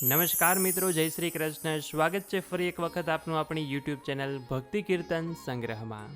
નમસ્કાર મિત્રો, જય શ્રી કૃષ્ણ. સ્વાગત છે ફરી એક વખત આપનું આપણી યુટ્યુબ ચેનલ ભક્તિ કીર્તન સંગ્રહમાં.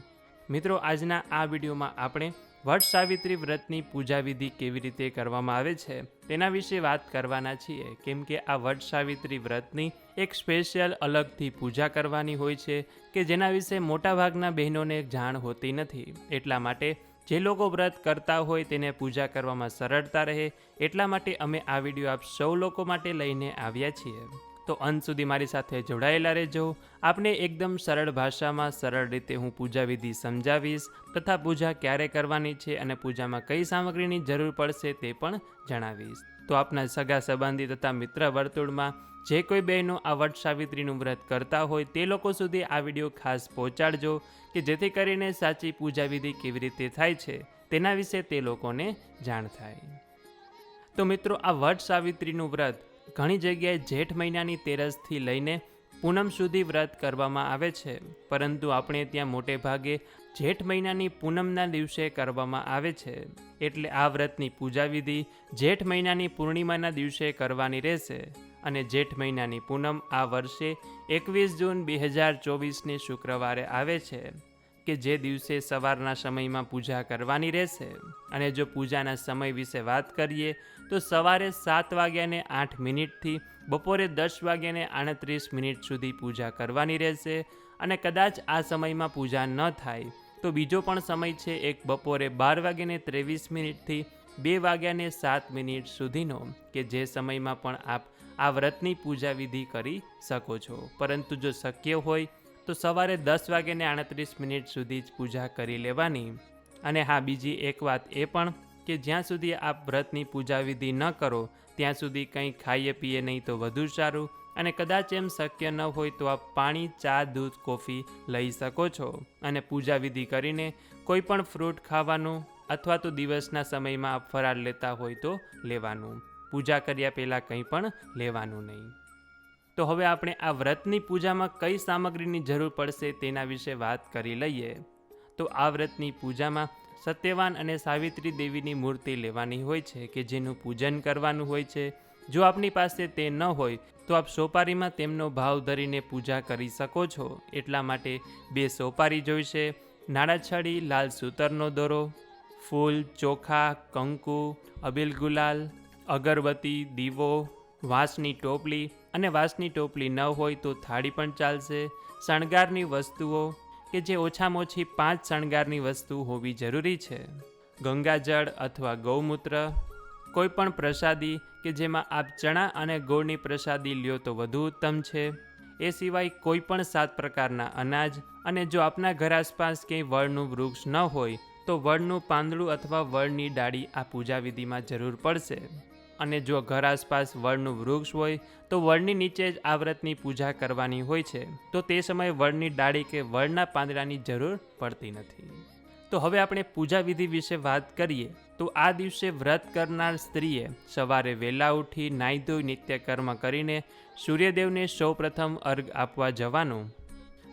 મિત્રો, આજના આ વિડીયોમાં આપણે વટ સાવિત્રી વ્રતની પૂજા વિધિ કેવી રીતે કરવામાં આવે છે તેના વિશે વાત કરવાના છીએ. કેમ કે આ વટ સાવિત્રી વ્રતની એક સ્પેશિયલ અલગથી પૂજા કરવાની હોય છે કે જેના વિશે મોટાભાગના બહેનોને જાણ હોતી નથી. એટલા માટે જે લોકો વ્રત કરતા હોય તેને પૂજા કરવામાં સરળતા રહે એટલા માટે અમે આ વીડિયો આપ સૌ લોકો માટે લઈને આવ્યા છીએ. તો અંત સુધી મારી સાથે જોડાયેલા રહેજો. આપને એકદમ સરળ ભાષામાં સરળ રીતે હું પૂજા વિધિ સમજાવીશ તથા પૂજા ક્યારે કરવાની છે અને પૂજામાં કઈ સામગ્રીની જરૂર પડશે તે પણ જણાવીશ. તો આપના સગા સંબંધી તથા મિત્ર વર્તુળમાં જે કોઈ બહેનો આ વટ સાવિત્રીનું વ્રત કરતા હોય તે લોકો સુધી આ વીડિયો ખાસ પહોંચાડજો કે જેથી કરીને સાચી પૂજા વિધિ કેવી રીતે થાય છે તેના વિશે તે લોકોને જાણ થાય. તો મિત્રો, આ વટ સાવિત્રીનું વ્રત ઘણી જગ્યાએ જેઠ મહિનાની તેરસથી લઈને પૂનમ સુધી વ્રત કરવામાં આવે છે. પરંતુ આપણે ત્યાં મોટે ભાગે જેઠ મહિનાની પૂનમના દિવસે કરવામાં આવે છે. એટલે આ વ્રતની પૂજા વિધિ જેઠ મહિનાની પૂર્ણિમાના દિવસે કરવાની રહેશે. અને જેઠ મહિનાની પૂનમ આ વર્ષે એકવીસ જૂન બે હજાર ચોવીસની શુક્રવારે આવે છે, કે જે દિવસે સવારના સમયમાં પૂજા કરવાની રહેશે. અને જો પૂજાના સમય વિશે વાત કરીએ તો સવારે સાત વાગ્યાને આઠ મિનિટથી બપોરે દસ વાગ્યાને આડત્રીસ મિનિટ સુધી પૂજા કરવાની રહેશે અને કદાચ આ સમયમાં પૂજા ન થાય તો બીજો પણ સમય છે એક બપોરે બાર વાગ્યાને ત્રેવીસ મિનિટથી બે વાગ્યાને સાત મિનિટ સુધીનો કે જે સમયમાં પણ આપ આ વ્રતની પૂજા વિધિ કરી શકો છો. પરંતુ જો શક્ય હોય તો સવારે દસ વાગ્યાને આડત્રીસ મિનિટ સુધી જ પૂજા કરી લેવાની. અને હા, બીજી એક વાત એ પણ કે જ્યાં સુધી આપ વ્રતની પૂજા વિધિ ન કરો, ત્યાં સુધી કંઈ ખાઈએ પીએ નહીં તો વધુ સારું અને કદાચ એમ શક્ય ન હોય તો આપ પાણી, ચા, દૂધ, કોફી લઈ શકો છો. અને પૂજા વિધિ કરીને કોઈ પણ ફ્રૂટ ખાવાનું અથવા તો દિવસના સમયમાં આપ ફરાર લેતા હોય તો લેવાનું. પૂજા કર્યા પહેલાં કંઈ પણ લેવાનું નહીં. તો હવે આપણે આ વ્રતની પૂજામાં કઈ સામગ્રીની જરૂર પડશે તેના વિશે વાત કરી લઈએ. તો આ વ્રતની પૂજામાં સત્યવાન અને સાવિત્રી દેવીની મૂર્તિ લેવાની હોય છે કે જેનું પૂજન કરવાનું હોય છે. જો આપની પાસે તે ન હોય, તો આપ સોપારીમાં તેમનો ભાવ ધરીને પૂજા કરી શકો છો. એટલા માટે બે સોપારી જોઈશે. નાડાછડી લાલ સૂતરનો દોરો, ફૂલ, ચોખા, કંકુ, અબિલ ગુલાલ, અગરબત્તી, દીવો, વાંસની ટોપલી. અને વાંસની ટોપલી ન હોય તો થાળી પણ ચાલશે. શણગારની વસ્તુઓ કે જે ઓછામાં ઓછી પાંચ શણગારની વસ્તુ હોવી જરૂરી છે. ગંગાજળ અથવા ગૌમૂત્ર કોઈ પણ પ્રસાદી કે જેમાં આપ ચણા અને ગોળની પ્રસાદી લ્યો તો વધુ ઉત્તમ છે. એ સિવાય કોઈ પણ સાત પ્રકારના અનાજ અને જો આપના ઘર આસપાસ ક્યાંય વળનું વૃક્ષ ન હોય, તો વળનું પાંદડું અથવા વળની ડાળી આ પૂજા વિધિમાં જરૂર પડશે. અને જો ઘર આસપાસ વડનું વૃક્ષ હોય, તો વડની નીચે જ આ વ્રતની પૂજા કરવાની હોય છે. તો તે સમયે વડની ડાળી કે વડના પાંદડાની જરૂર પડતી નથી. તો હવે આપણે પૂજા વિધિ વિશે વાત કરીએ. તો આ દિવસે વ્રત કરનાર સ્ત્રીએ સવારે વહેલા ઉઠી નાહી ધોઈ નિત્યકર્મ કરીને સૂર્યદેવને સૌપ્રથમ અર્ઘ આપવા જવાનું.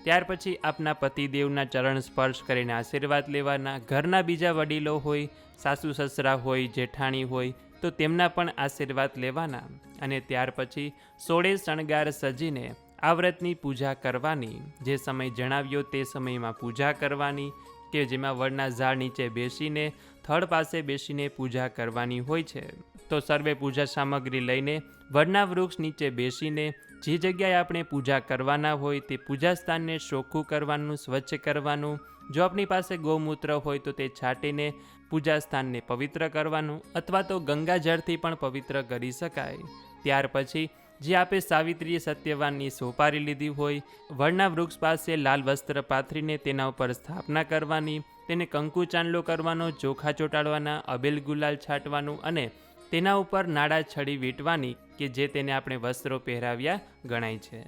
ત્યાર પછી આપના પતિદેવના ચરણ સ્પર્શ કરીને આશીર્વાદ લેવાના. ઘરના બીજા વડીલો હોય, સાસુ સસરા હોય, જેઠાણી હોય તો તેમના પણ આશીર્વાદ લેવાના અને ત્યાર પછી સોળે શણગાર સજીને આ વ્રતની પૂજા કરવાની. જે સમય જણાવ્યો તે સમયમાં પૂજા કરવાની કે જેમાં વડના ઝાડ નીચે બેસીને, થડ પાસે બેસીને પૂજા કરવાની હોય છે. તો સર્વે પૂજા સામગ્રી લઈને વડના વૃક્ષ નીચે બેસીને જે જગ્યાએ આપણે પૂજા કરવાના હોય તે પૂજા સ્થાનને ચોખ્ખું કરવાનું, સ્વચ્છ કરવાનું, જો આપણી પાસે ગૌમૂત્ર હોય તો તે છાંટીને પૂજા સ્થાનને પવિત્ર કરવાનું અથવા તો ગંગાજળથી પણ પવિત્ર કરી શકાય. ત્યાર પછી જે આપે સાવિત્રીએ સત્યવાનની સોપારી લીધી હોય, વડના વૃક્ષ પાસે લાલ વસ્ત્ર પાથરીને તેના ઉપર સ્થાપના કરવાની, તેને કંકુ ચાંદલો કરવાનો, ચોખા ચોંટાડવાના, અબેલ ગુલાલ છાંટવાનું અને તેના ઉપર નાડા છડી વીંટવાની કે જે તેને આપણે વસ્ત્રો પહેરાવ્યા ગણાય છે.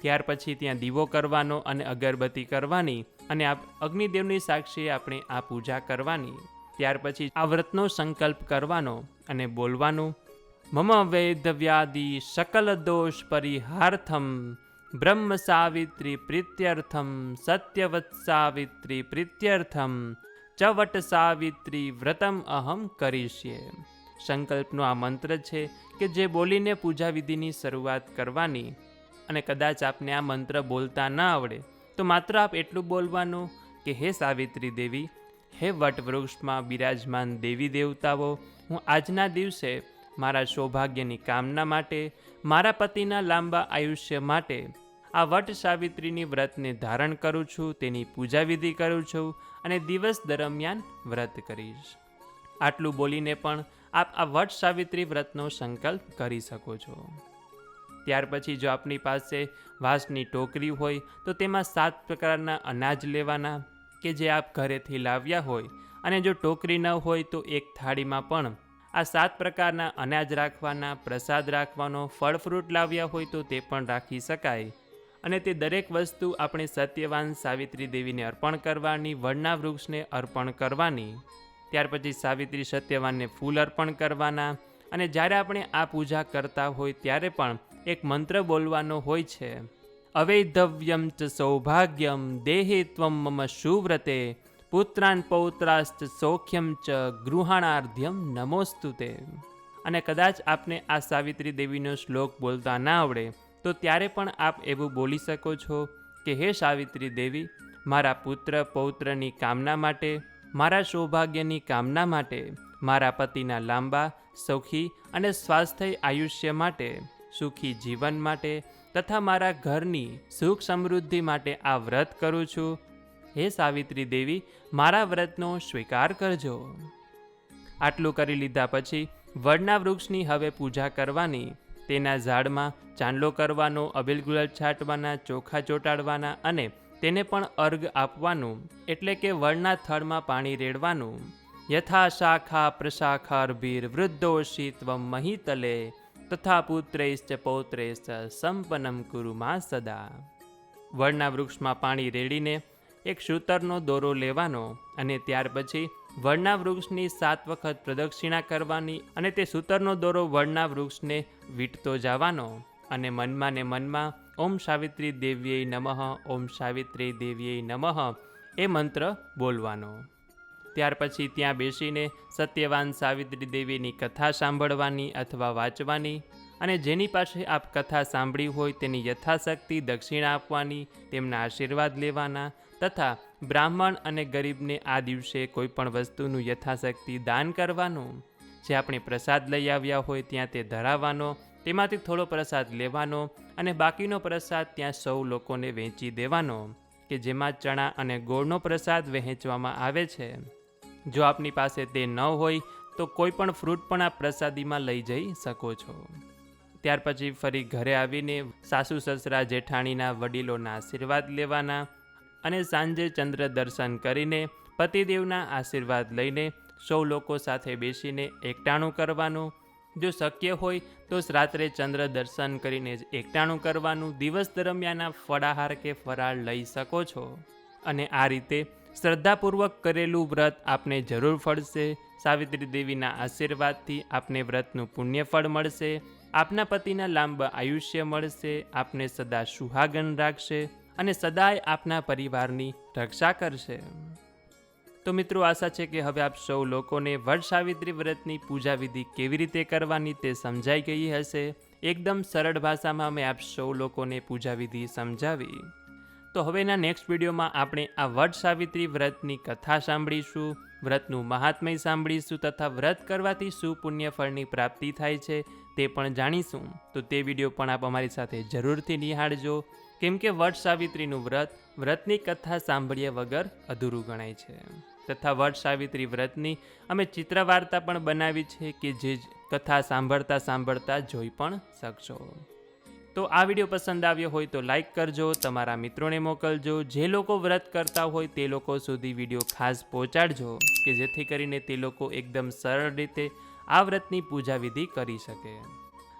ત્યાર પછી ત્યાં દીવો કરવાનો અને અગરબત્તી કરવાની અને આ અગ્નિદેવની સાક્ષી આપણે આ પૂજા કરવાની. ત્યાર પછી આ વ્રતનો સંકલ્પ કરવાનો અને બોલવાનું, મમ વેદવ્યાદિ સકલ દોષ પરિહાર્થમ, બ્રહ્મ સાવિત્રી પ્રીત્યર્થમ, સત્યવત સાવિત્રી પ્રીત્યર્થમ, ચવટ સાવિત્રી વ્રતમ અહમ કરીશ્યે. સંકલ્પનો આ મંત્ર છે કે જે બોલીને પૂજા વિધિની શરૂઆત કરવાની. અને કદાચ આપને આ મંત્ર બોલતા ન આવડે, તો માત્ર આપ એટલું બોલવાનું કે, હે સાવિત્રી દેવી, હે વટવૃક્ષમાં બિરાજમાન દેવી દેવતાઓ, હું આજના દિવસે મારા સૌભાગ્યની કામના માટે, મારા પતિના લાંબા આયુષ્ય માટે આ વટ સાવિત્રીની વ્રતને ધારણ કરું છું, તેની પૂજા વિધિ કરું છું અને દિવસ દરમિયાન વ્રત કરીશ. આટલું બોલીને પણ આપ આ વટ સાવિત્રી વ્રતનો સંકલ્પ કરી શકો છો. ત્યાર પછી જો આપની પાસે વાંસની ટોકરી હોય, તો તેમાં સાત પ્રકારના અનાજ લેવાના કે જે આપ ઘરેથી લાવ્યા હોય. અને જો ટોકરી ન હોય, તો એક થાળીમાં પણ આ સાત પ્રકારના અનાજ રાખવાના, પ્રસાદ રાખવાનો ફળ ફ્રૂટ લાવ્યા હોય, તો તે પણ રાખી શકાય. અને તે દરેક વસ્તુ આપણે સત્યવાન સાવિત્રી દેવીને અર્પણ કરવાની, વડના વૃક્ષને અર્પણ કરવાની. ત્યાર પછી સાવિત્રી સત્યવાનને ફૂલ અર્પણ કરવાના. અને જ્યારે આપણે આ પૂજા કરતા હોય ત્યારે પણ એક મંત્ર બોલવાનો હોય છે. અવૈધવ્યમ ચ સૌભાગ્યમ દેહે ત્વમ મમ શુવ્રતે પુત્રાન પૌત્રાસ્ત સૌખ્યમ ચ ગૃહાણાર્ધ્યમ નમોસ્તુ તે અને કદાચ આપને આ સાવિત્રી દેવીનો શ્લોક બોલતા ના આવડે, તો ત્યારે પણ આપ એવું બોલી શકો છો કે, હે સાવિત્રી દેવી, મારા પુત્ર પૌત્રની કામના માટે મારા સૌભાગ્યની કામના માટે, મારા પતિના લાંબા, સૌખી અને સ્વાસ્થ્ય આયુષ્ય માટે, સુખી જીવન માટે તથા મારા ઘરની સુખ સમૃદ્ધિ માટે આ વ્રત કરું છું. હે સાવિત્રી દેવી, મારા વ્રતનો સ્વીકાર કરજો. આટલું કરી લીધા પછી વડના વૃક્ષની હવે પૂજા કરવાની, તેના ઝાડમાં ચાંદલો કરવાનો, અબીલ ગુલાલ છાંટવાના, ચોખા ચોંટાડવાના અને તેને પણ અર્ઘ આપવાનું એટલે કે વળના થળમાં પાણી રેડવાનું. યથા શાખા પ્રશાખાર્ભીર વૃદ્ધોષી ત્વમ મહિતલે તથા પુત્રૈશ્ચ પૌત્રૈશ્ચ સંપન્નમ કુરુ માં સદા. વડના વૃક્ષમાં પાણી રેડીને એક સૂતરનો દોરો લેવાનો અને ત્યાર પછી વડના વૃક્ષની સાત વખત પ્રદક્ષિણા કરવાની અને તે સૂતરનો દોરો વડના વૃક્ષને વીંટતો જવાનો અને મનમાં ને મનમાં ઓમ સાવિત્રી દેવ્યય નમઃ, ઓમ સાવિત્રી દેવ્યય નમઃ, એ મંત્ર બોલવાનો. ત્યાર પછી ત્યાં બેસીને સત્યવાન સાવિત્રી દેવીની કથા સાંભળવાની અથવા વાંચવાની અને જેની પાસે આપ કથા સાંભળી હોય તેની યથાશક્તિ દક્ષિણા આપવાની, તેમના આશીર્વાદ લેવાના તથા બ્રાહ્મણ અને ગરીબને આ દિવસે કોઈપણ વસ્તુનું યથાશક્તિ દાન કરવાનું. જે આપણે પ્રસાદ લઈ આવ્યા હોય ત્યાં તે ધરાવવાનો તેમાંથી થોડો પ્રસાદ લેવાનો અને બાકીનો પ્રસાદ ત્યાં સૌ લોકોને વેચી દેવાનો, કે જેમાં ચણા અને ગોળનો પ્રસાદ વહેંચવામાં આવે છે. જો આપની પાસે તે ન હોય, તો કોઈ પણ ફ્રૂટ પણ આ પ્રસાદીમાં લઈ જઈ શકો છો. ત્યાર પછી ફરી ઘરે આવીને સાસુ સસરા જેઠાણીના વડીલોના આશીર્વાદ લેવાના અને સાંજે ચંદ્ર દર્શન કરીને પતિદેવના આશીર્વાદ લઈને સૌ લોકો સાથે બેસીને એકટાણું કરવાનું જો શક્ય હોય તો રાત્રે ચંદ્ર દર્શન કરીને જ એકટાણું કરવાનું દિવસ દરમિયાન ફળાહાર કે ફરાળ લઈ શકો છો. અને આ રીતે શ્રદ્ધાપૂર્વક કરેલું વ્રત આપને જરૂર ફળશે. સાવિત્રી દેવીના આશીર્વાદથી આપને વ્રતનું પુણ્યફળ મળશે. આપના પતિના લાંબા આયુષ્ય મળશે. આપને સદા સુહાગન રાખશે અને સદાય આપના પરિવારની રક્ષા કરશે. તો મિત્રો આશા છે કે હવે આપ સૌ લોકોને વડસાવિત્રી વ્રતની પૂજા વિધિ કેવી રીતે કરવાની તે સમજાઈ ગઈ હશે. એકદમ સરળ ભાષામાં મેં આપ સૌ લોકોને પૂજા વિધિ સમજાવી. તો હવેના નેક્સ્ટ વિડીયોમાં આપણે આ વડ સાવિત્રી વ્રતની કથા સાંભળીશું, વ્રતનું મહાત્મય સાંભળીશું તથા વ્રત કરવાથી શું પુણ્ય ફળની પ્રાપ્તિ થાય છે તે પણ જાણીશું. તો તે વીડિયો પણ આપ અમારી સાથે જરૂરથી નિહાળજો. કેમ કે વટ સાવિત્રીનું વ્રત વ્રતની કથા સાંભળ્યા વગર અધૂરું ગણાય છે. તથા વટ સાવિત્રી વ્રતની અમે ચિત્ર વાર્તા પણ બનાવી છે કે જે કથા સાંભળતા સાંભળતા જોઈ પણ શકશો. તો આ વીડિયો પસંદ આવ્યો હોય તો લાઈક કરજો, તમારા મિત્રોને મોકલજો. જે લોકો વ્રત કરતા હોય તે લોકો સુધી વીડિયો ખાસ પહોંચાડજો, કે જેથી કરીને તે લોકો એકદમ સરળ રીતે આ વ્રતની પૂજા વિધિ કરી શકે.